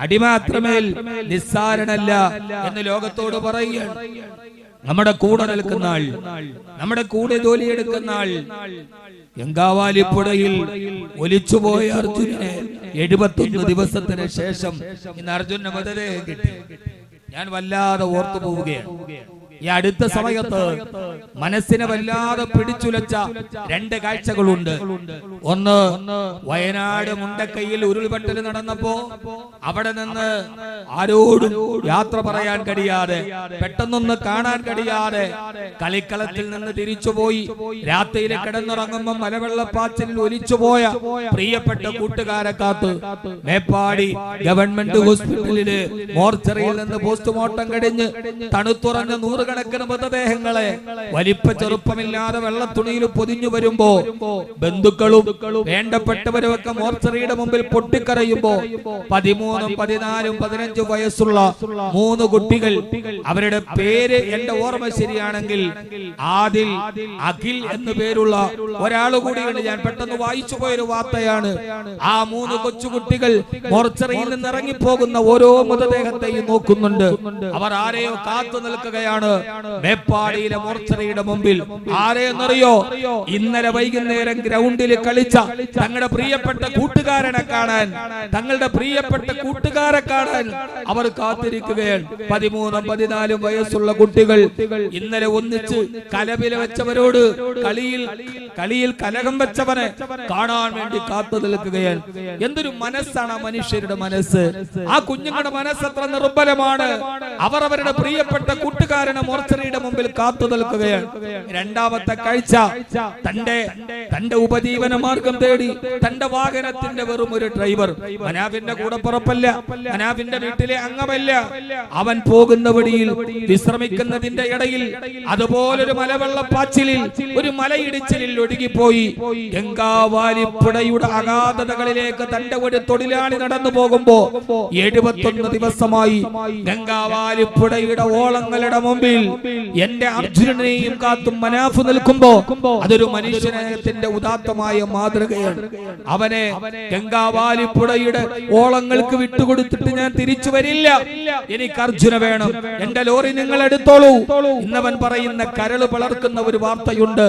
അടിമ നിസ്സാരനല്ല എന്ന് ലോകത്തോട് പറയുകയാണ് നമ്മുടെ കൂടെ നിൽക്കുന്ന ആൾ നമ്മുടെ കൂടെ ജോലിയെടുക്കുന്ന ആൾ ഗംഗാവാലിപ്പുഴയിൽ ഒലിച്ചുപോയ അർജുനെ എഴുപത്തൊന്ന് ദിവസത്തിന് ശേഷം ഇന്ന് അർജുനന് മൃതദേഹം കിട്ടി. ഞാൻ വല്ലാതെ ഓർത്തു പോവുകയാണ് ഈ അടുത്ത സമയത്ത് മനസ്സിനെ വല്ലാതെ പിടിച്ചുലച്ച രണ്ട് കാഴ്ചകളുണ്ട്. ഒന്ന് വയനാട് മുണ്ടക്കൈയിൽ ഉരുൾപൊട്ടൽ നടന്നപ്പോ അവിടെ നിന്ന് ആരോടും യാത്ര പറയാൻ കഴിയാതെ പെട്ടെന്നൊന്ന് കാണാൻ കഴിയാതെ കളിക്കളത്തിൽ നിന്ന് തിരിച്ചുപോയി രാത്രിയിൽ കിടന്നുറങ്ങുമ്പോൾ മലവെള്ളപ്പാച്ചിലിൽ ഒലിച്ചുപോയ പ്രിയപ്പെട്ട കൂട്ടുകാരെ കാത്ത് മേപ്പാടി ഗവൺമെന്റ് ഹോസ്പിറ്റലിൽ മോർച്ചറിയിൽ നിന്ന് പോസ്റ്റ്മോർട്ടം കഴിഞ്ഞ് തണുത്തുറഞ്ഞ നൂറുകണക്കിന് മൃതദേഹങ്ങളെ വലിപ്പ ചെറുപ്പമില്ലാതെ വെള്ളത്തുണിയിൽ പൊതിഞ്ഞു വരുമ്പോ ബന്ധുക്കളും വേണ്ടപ്പെട്ടവരും ഒക്കെ മോർച്ചറിയുടെ മുമ്പിൽ പൊട്ടിക്കരയുമ്പോ പതിമൂന്നും പതിനാലും പതിനഞ്ചും വയസ്സുള്ള മൂന്ന് കുട്ടികൾ അവരുടെ പേര് എന്റെ ഓർമ്മ ശരിയാണെങ്കിൽ ആദിൽ അഖിൽ എന്നു പേരുള്ള ഒരാൾ കൂടിയുണ്ട്. ഞാൻ പെട്ടെന്ന് വായിച്ചു പോയൊരു വാർത്തയാണ്. ആ മൂന്ന് കൊച്ചുകുട്ടികൾ മോർച്ചറിയിൽ നിന്ന് ഇറങ്ങിപ്പോകുന്ന ഓരോ മൃതദേഹത്തെയും നോക്കുന്നുണ്ട്. അവർ ആരെയോ കാത്തു നിൽക്കുകയാണ്. മേപ്പാടിയിലെ മോർച്ചറിയുടെ മുമ്പിൽ. ആരെയെന്നറിയോ? ഇന്നലെ വൈകുന്നേരം ഗ്രൗണ്ടിൽ കളിച്ച തങ്ങളുടെ പ്രിയപ്പെട്ട കൂട്ടുകാരനെ കാണാൻ. തങ്ങളുടെ പ്രിയപ്പെട്ട കൂട്ടുകാരെ കാണാൻ അവർ കാത്തിരിക്കുകയാണ്. പതിമൂന്നും പതിനാലും വയസ്സുള്ള കുട്ടികൾ ഇന്നലെ ഒന്നിച്ച് കലപില വെച്ചവരോട് കളിയിൽ കളിയിൽ കലകം വെച്ചവനെ കാണാൻ വേണ്ടി കാത്തു നിൽക്കുകയാണ്. എന്തൊരു മനസ്സാണ് ആ മനുഷ്യരുടെ മനസ്സ്. ആ കുഞ്ഞുങ്ങളുടെ മനസ്സ് എത്ര നിർബലമാണ്. അവർ അവരുടെ പ്രിയപ്പെട്ട കൂട്ടുകാരനെ മോർച്ചറിയുടെ മുമ്പിൽ കാത്തു നിൽക്കുകയാണ്. രണ്ടാമത്തെ കാഴ്ച തന്റെ തന്റെ ഉപജീവന മാർഗം തേടി തന്റെ വാഹനത്തിന്റെ വെറും ഒരു ഡ്രൈവർ. മനാവിന്റെ കൂടെ പുറപ്പല്ല. മനാഫിന്റെ വീട്ടിലെ അംഗമല്ല. അവൻ പോകുന്ന വഴിയിൽ വിശ്രമിക്കുന്നതിന്റെ ഇടയിൽ അതുപോലൊരു മലവെള്ളപ്പാച്ചിലിൽ ഒരു മലയിടിച്ചിലിൽ ഒഴുകിപ്പോയി. ഗംഗാവാലിപ്പുഴയുടെ അഗാധതകളിലേക്ക് തന്റെ ഒരു തൊഴിലാളി നടന്നു പോകുമ്പോ എഴുപത്തൊന്ന് ദിവസമായി ഗംഗാവാലിപ്പുഴയുടെ ഓളങ്ങളുടെ മുമ്പിൽ എന്റെ അർജുനനെയും കാത്തും മനാഫ് നിൽക്കുമ്പോ അതൊരു മനുഷ്യനത്തിന്റെ ഉദാത്തമായ മാതൃകയാണ്. അവനെ ഗംഗാവാലിപ്പുഴയുടെ ഓളങ്ങൾക്ക് വിട്ടുകൊടുത്തിട്ട് ഞാൻ തിരിച്ചു വരില്ല. എനിക്ക് അർജുന വേണം. എന്റെ ലോറി നിങ്ങൾ എടുത്തോളൂ. ഇന്നവൻ പറയുന്ന കരൾ പിളർക്കുന്ന ഒരു വാർത്തയുണ്ട്.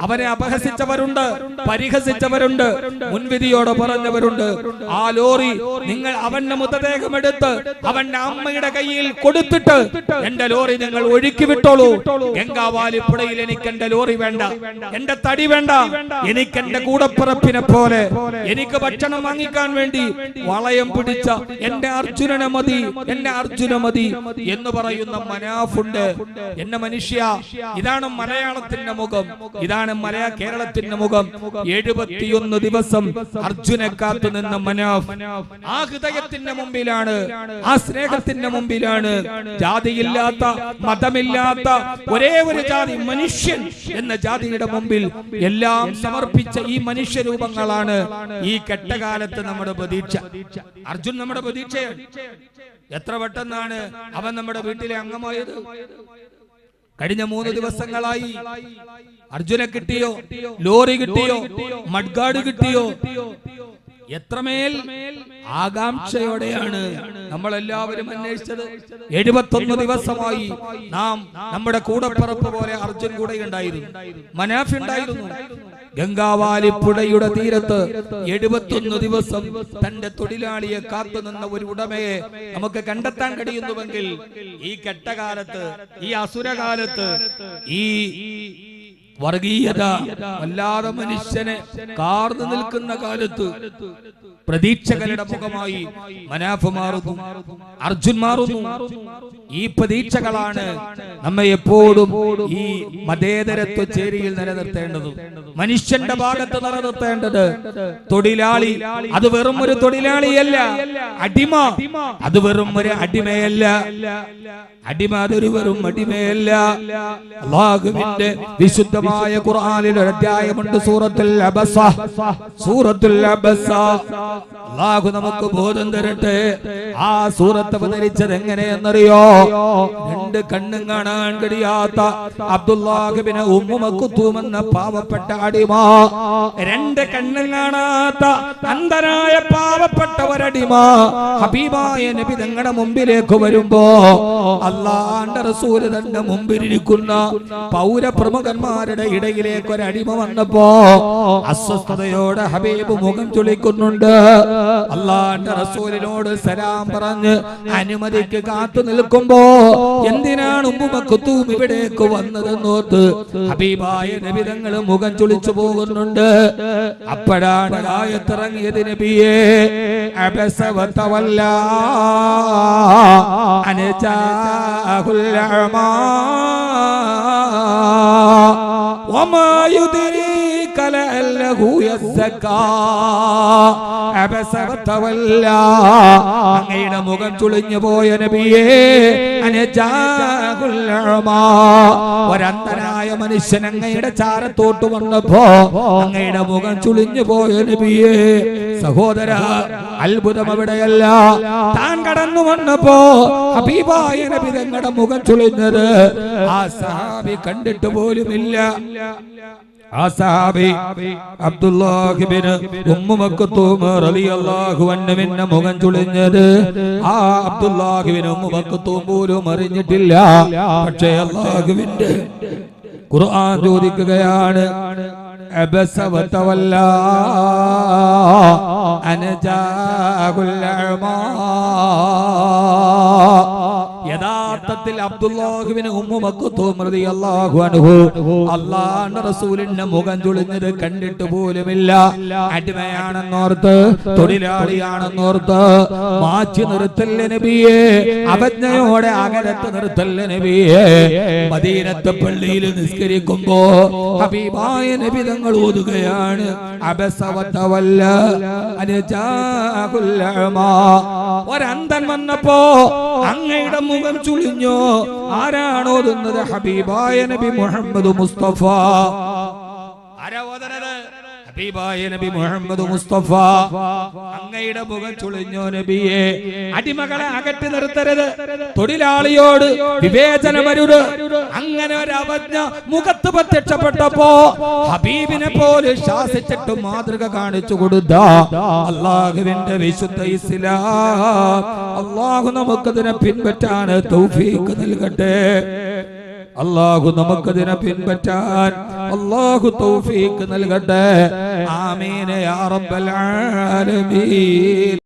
അവനെ അപഹസിച്ചവരുണ്ട് പരിഹസിച്ചവരുണ്ട് മുൻവിധിയോടെ പറഞ്ഞവരുണ്ട്. ആ ലോറി നിങ്ങൾ അവന്റെ മൃതദേഹം എടുത്ത് അവന്റെ അമ്മയുടെ കയ്യിൽ കൊടുത്തിട്ട് എന്റെ ലോറി നിങ്ങൾ ഒഴുക്കി വിട്ടോളൂ ഗംഗാവാലി പുഴയിൽ എനിക്ക് എന്റെ ലോറി വേണ്ട. എന്റെ തടി വേണ്ട. എനിക്ക് എന്റെ കൂടപ്പിറപ്പിനെ പോലെ. എനിക്ക് ഭക്ഷണം വാങ്ങിക്കാൻ വേണ്ടി വളയം പിടിച്ച എന്റെ അർജുനനെ മതി. എന്റെ അർജുന മതി എന്ന് പറയുന്ന മനാഫുണ്ട്. എന്നെ മനുഷ്യ. ഇതാണ് മലയാളത്തിന്റെ മുഖം. ഇതാണ് മലയാ കേരളത്തിന്റെ മുഖം. എഴുപത്തിയൊന്ന് ദിവസം അർജുനെ കാത്തു നിന്ന മനാഫ്. ആ ഹൃദയത്തിന്റെ മുമ്പിലാണ്. ആ സ്നേഹത്തിന്റെ മുമ്പിലാണ്. ജാതിയില്ലാത്ത മതമില്ലാത്ത ഒരേ ഒരു ജാതി മനുഷ്യൻ എന്ന ജാതിയുടെ മുമ്പിൽ എല്ലാം സമർപ്പിച്ച ഈ മനുഷ്യരൂപങ്ങളാണ് ഈ കെട്ടകാലത്ത് നമ്മുടെ പ്രതീക്ഷ. അർജുൻ നമ്മുടെ പ്രതീക്ഷയാണ്. എത്ര പെട്ടെന്നാണ് അവൻ നമ്മുടെ വീട്ടിലെ അംഗമായത്? കഴിഞ്ഞ മൂന്ന് ദിവസങ്ങളായി അർജുനെ കിട്ടിയോ? ലോറി കിട്ടിയോ? മഡ്ഗാർഡ് കിട്ടിയോ? എത്രമേൽ ആകാംക്ഷയോടെയാണ് നമ്മൾ എല്ലാവരും അന്വേഷിച്ചത്. എഴുപത്തൊന്ന് ദിവസമായി നാം നമ്മുടെ കൂടപ്പറപ്പ് പോലെ അർജുൻ കൂടെ ഉണ്ടായിരുന്നു. മനാഫ് ഉണ്ടായിരുന്നു. ഗംഗാവാലി പുഴയുടെ തീരത്ത് എഴുപത്തൊന്ന് ദിവസം തന്റെ തൊഴിലാളിയെ കാത്തു നിന്ന ഒരു ഉടമയെ നമുക്ക് കണ്ടെത്താൻ കഴിയുന്നുവെങ്കിൽ ഈ കെട്ടകാലത്ത് ഈ അസുരകാലത്ത് ഈ വർഗീയത വല്ലാതെ മനുഷ്യനെ കാർന്നു നിൽക്കുന്ന കാലത്ത് പ്രതീക്ഷകളുടെ മുഖമായി മനാഫ് മാറുന്നു അർജുൻ മാറുന്നു ഈ പ്രതീക്ഷകളാണ് നമ്മെ എപ്പോഴും ഈ മതേതരത്വ ചേരിയിൽ നിലനിർത്തേണ്ടത് മനുഷ്യന്റെ ഭാഗത്ത് നിലനിർത്തേണ്ടത് തൊഴിലാളി. അത് വെറും ഒരു തൊഴിലാളിയല്ല അടിമ. അത് വെറും ഒരു അടിമയല്ല. അടിമ അതൊരു വെറും അടിമയല്ല. അള്ളാഹുവിന്റെ വിശുദ്ധ വിശുദ്ധമായ ഖുർആനിൽ ഒരു അധ്യായമുണ്ട്. സൂറത്തുൽ അബസ. സൂറത്തുൽ അബസ. അല്ലാഹു നമുക്ക് ബോധം തരട്ടെ. ആ സൂറത്ത് അവതരിച്ചത് എങ്ങനെയെന്നറിയോ? രണ്ട് കണ്ണും കാണാൻ കഴിയാത്ത അബ്ദുല്ലാഹിബിന് ഉമ്മുമക്കുത്തൂം എന്ന പാവപ്പെട്ട അടിമ. രണ്ട് കണ്ണും കാണാത്ത അന്ധനായ പാവപ്പെട്ട ഒരടിമ ഹബീബായ നബി തങ്ങളുടെ മുമ്പിലേക്ക് വരുമ്പോ അള്ളാന്റെ റസൂൽ തന്റെ മുമ്പിലിരിക്കുന്ന പൗരപ്രമുഖന്മാരുടെ ഇടയിലേക്ക് ഒരടിമ വന്നപ്പോ അസ്വസ്ഥതയോടെ ഹബീബ് മുഖം ചുളിക്കുന്നുണ്ട്. അള്ളാന്റെ റസൂലിനോട് സലാം പറഞ്ഞ് അനുമതിക്ക് കാത്തു നിൽക്കുമ്പോ എന്തിനാണ് ഉമ്മുമക്കുത്തും ഇവിടേക്ക് വന്നതെന്നോർത്ത് ഹബീബായ നബിതങ്ങൾ മുഖം ചുളിച്ചു പോകുന്നുണ്ട്. അപ്പോഴാണ് ആയത്തിറങ്ങിയത് നബിയെ. അബസവത്തവല്ല അനുജാഹുൽ അങ്ങയുടെ മുഖം ചുളിഞ്ഞു പോയ നബിയേ. ഒരന്ധനായ മനുഷ്യൻ അങ്ങയുടെ ചാരത്തോട്ട് വന്നപ്പോ അങ്ങയുടെ മുഖം ചുളിഞ്ഞു പോയ നബിയേ സഹോദര അത്ഭുതം അവിടെയല്ല. താൻ കടന്നു വന്നപ്പോ ഹബീബായ നബി മുഖം ചുളിഞ്ഞത്. ആ സഹാബി കണ്ടിട്ട് പോലുമില്ല. ആ സഹാബി അബ്ദുല്ലാഹിബിന് ഉമ്മുമക്കത്തൂം റളിയല്ലാഹു അൻഹുവിന്റെ മുഖം ചുളിഞ്ഞത്. ആ അബ്ദുല്ലാഹിബിന് ഉമ്മുമക്കത്തൂം പോലും അറിഞ്ഞിട്ടില്ല. പക്ഷേ അള്ളാഹുവിന്റെ ഖുർആൻ ചോദിക്കുകയാണ് عبس وتولى أن كل الأعمى യഥാർത്ഥത്തിൽ അബ്ദുല്ലാഹുവിന് അള്ളാഹുവിന്റെ റസൂലിന്റെ മുഖം ചുളിഞ്ഞത് കണ്ടിട്ട് പോലുമില്ല. അടിമയാണെന്നോർത്ത് തൊഴിലാളിയാണെന്നോർത്ത് മാറ്റി നിർത്തല്ല നബിയെ? അവജ്ഞയോടെ അകലത്ത് നിർത്തല്ല നബിയെ? മദീനത്തെ പള്ളിയിൽ നിസ്കരിക്കുമ്പോ ഹബീബായ നബി തങ്ങൾ ഓതുകയാണ് അബസവത്തവല്ല. ഒരന്തൻ വന്നപ്പോ അങ്ങയുടെ മുഖം ചുളിഞ്ഞോ. ആരാണ് ഓതുന്നത് ഹബീബായ നബി മുഹമ്മദ് മുസ്തഫ. ആരാ ഓതുന്നത് ഹബീബായ നബി മുഹമ്മദ് മുസ്തഫ. അങ്ങയുടെ മുഖം ചുളിഞ്ഞോ നബിയെ. അടിമകളെ അകറ്റി നിർത്തരുത്. തൊഴിലാളിയോട് വിവേചനമരുത്. അങ്ങനെ ഒരു അവജ്ഞ മുഖത്ത് പ്രത്യക്ഷപ്പെട്ടപ്പോ ഹബീബിനെ പോലെ ശാസിച്ചിട്ട് മാതൃക കാണിച്ചു കൊടുത്ത അള്ളാഹുവിന്റെ വിശുദ്ധ ഇസ്ലാം അള്ളാഹു നമുക്കതിനെ പിൻപറ്റാണ് തൗഫീക്ക് നൽകട്ടെ. അള്ളാഹു നമുക്കതിനെ പിൻപറ്റാൻ അള്ളാഹു തൗഫീക്ക് നൽകട്ടെ. ആമീന യാ റബ്ബൽ ആലമീൻ.